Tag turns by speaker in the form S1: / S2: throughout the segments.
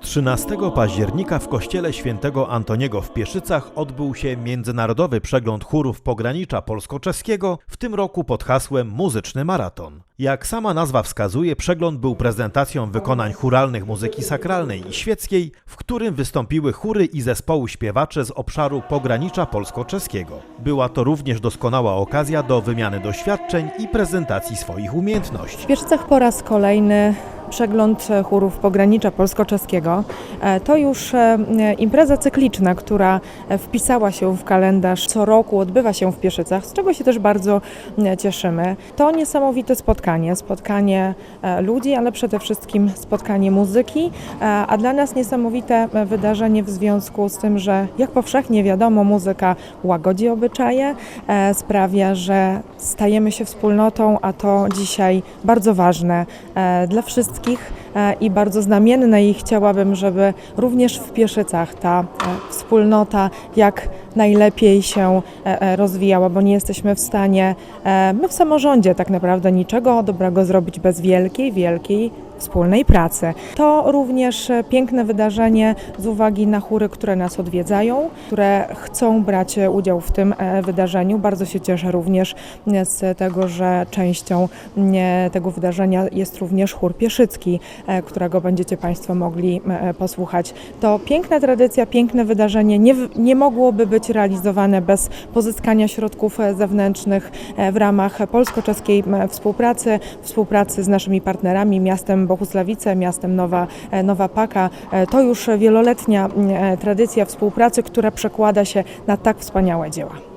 S1: 13 października w kościele świętego Antoniego w Pieszycach odbył się międzynarodowy przegląd chórów pogranicza polsko-czeskiego, w tym roku pod hasłem Muzyczny Maraton. Jak sama nazwa wskazuje, przegląd był prezentacją wykonań churalnych muzyki sakralnej i świeckiej, w którym wystąpiły chóry i zespoły śpiewacze z obszaru pogranicza polsko-czeskiego. Była to również doskonała okazja do wymiany doświadczeń i prezentacji swoich umiejętności.
S2: W Pieszcach po raz kolejny przegląd chórów pogranicza polsko-czeskiego. E, To już e, impreza cykliczna, która wpisała się w kalendarz co roku, odbywa się w Pieszycach, z czego się też bardzo cieszymy. To niesamowite spotkanie, spotkanie e, ludzi, ale przede wszystkim spotkanie muzyki, a dla nas niesamowite wydarzenie w związku z tym, że jak powszechnie wiadomo, muzyka łagodzi obyczaje, sprawia, że stajemy się wspólnotą, a to dzisiaj bardzo ważne dla wszystkich e, i bardzo znamienne i chciałabym, żeby również w Pieszycach ta e, wspólnota jak najlepiej się e, rozwijała, bo nie jesteśmy w stanie, my w samorządzie tak naprawdę niczego dobrego zrobić bez wielkiej, wielkiej wspólnej pracy. To również e, piękne wydarzenie z uwagi na chóry, które nas odwiedzają, które chcą brać e, udział w tym e, wydarzeniu. Bardzo się cieszę również z tego, że częścią tego wydarzenia jest również chór pieszycki, którego będziecie Państwo mogli posłuchać. To piękna tradycja, piękne wydarzenie. Nie, nie mogłoby być realizowane bez pozyskania środków zewnętrznych w ramach polsko-czeskiej współpracy, współpracy z naszymi partnerami, miastem Bohuslawice, miastem Nowa, e, Nowa Paka. E, To już wieloletnia m, e, tradycja współpracy, która przekłada się na tak wspaniałe dzieła.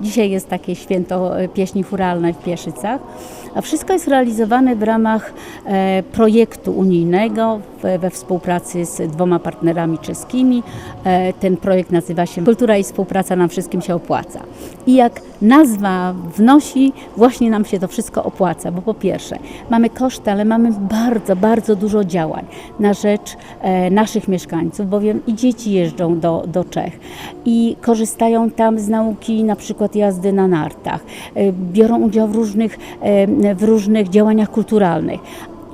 S3: Dzisiaj jest takie święto e, pieśni churalnej w Pieszycach, a wszystko jest realizowane w ramach e, projektu unijnego we, współpracy z dwoma partnerami czeskimi. E, ten projekt nazywa się Kultura i współpraca nam wszystkim się opłaca. I jak nazwa wnosi, właśnie nam się to wszystko opłaca, bo po pierwsze mamy koszty, ale mamy bardzo, bardzo dużo działań na rzecz naszych mieszkańców, bowiem i dzieci jeżdżą do, do Czech i korzystają tam z nauki na przykład jazdy na nartach, e, biorą udział w różnych, e, w różnych działaniach kulturalnych.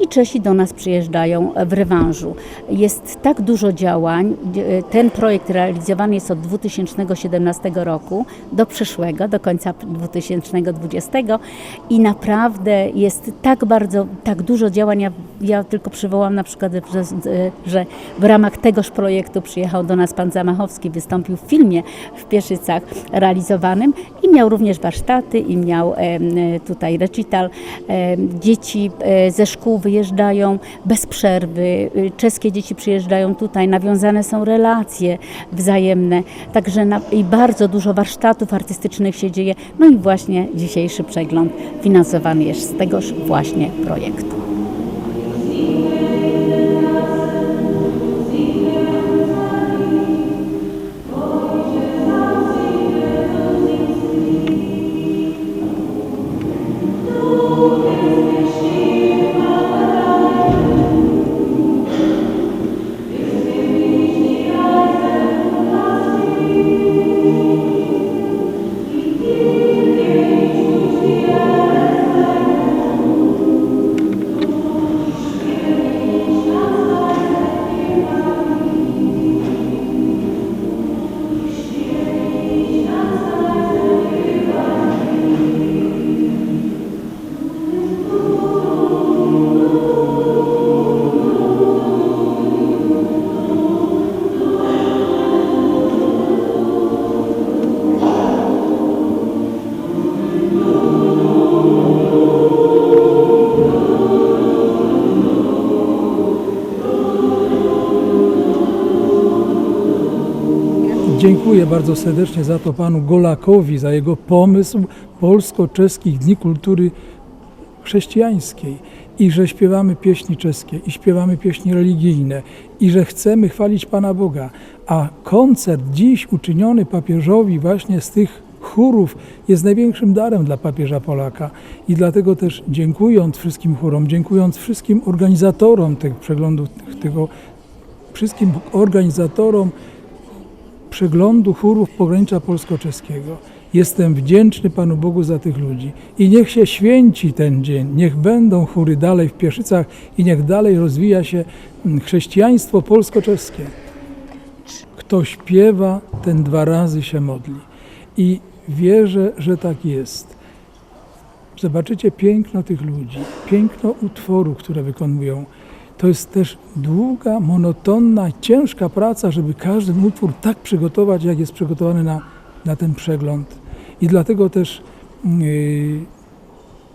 S3: I Czesi do nas przyjeżdżają w rewanżu. Jest tak dużo działań. Ten projekt realizowany jest od 2017 roku do przyszłego, do końca 2020 i naprawdę jest tak bardzo, tak dużo działań. Ja, ja tylko przywołam na przykład, że, że w ramach tegoż projektu przyjechał do nas pan Zamachowski, wystąpił w filmie w Pieszycach realizowanym i miał również warsztaty i miał tutaj recital. Dzieci e, ze szkół wyjeżdżają bez przerwy, y, czeskie dzieci przyjeżdżają tutaj, nawiązane są relacje wzajemne, także na, i bardzo dużo warsztatów artystycznych się dzieje. No i właśnie dzisiejszy przegląd finansowany jest z tegoż właśnie projektu.
S4: Dziękuję bardzo serdecznie za to panu Golakowi, za jego pomysł polsko-czeskich Dni Kultury Chrześcijańskiej i że śpiewamy pieśni czeskie i śpiewamy pieśni religijne i że chcemy chwalić Pana Boga. A koncert dziś uczyniony papieżowi właśnie z tych chórów jest największym darem dla papieża Polaka i dlatego też dziękując wszystkim chórom, dziękując wszystkim organizatorom tych przeglądów, tego wszystkim organizatorom przeglądu chórów pogranicza polsko-czeskiego. Jestem wdzięczny Panu Bogu za tych ludzi i niech się święci ten dzień, niech będą chóry dalej w Pieszycach i niech dalej rozwija się mm, chrześcijaństwo polsko-czeskie. Kto śpiewa, ten dwa razy się modli i wierzę, że tak jest. Zobaczycie piękno tych ludzi, piękno utworu, które wykonują. To jest też długa, monotonna, ciężka praca, żeby każdy utwór tak przygotować, jak jest przygotowany na, na ten przegląd. I dlatego też yy,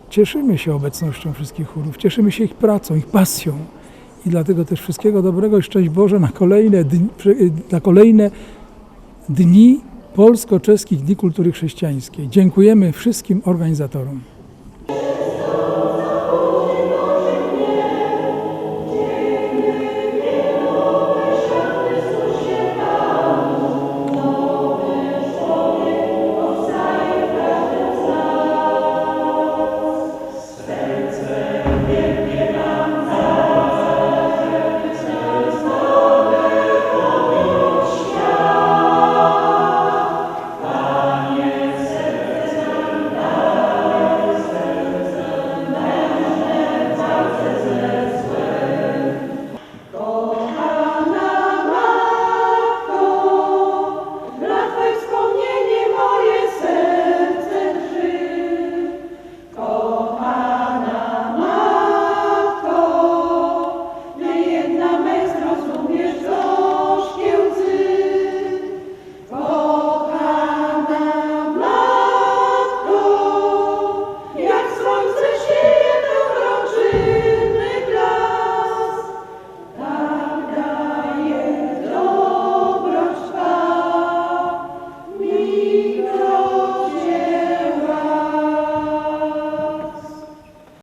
S4: cieszymy się obecnością wszystkich chórów, cieszymy się ich pracą, ich pasją. I dlatego też wszystkiego dobrego i szczęść Boże na kolejne dni, yy, na kolejne dni polsko-czeskich Dni Kultury Chrześcijańskiej. Dziękujemy wszystkim organizatorom.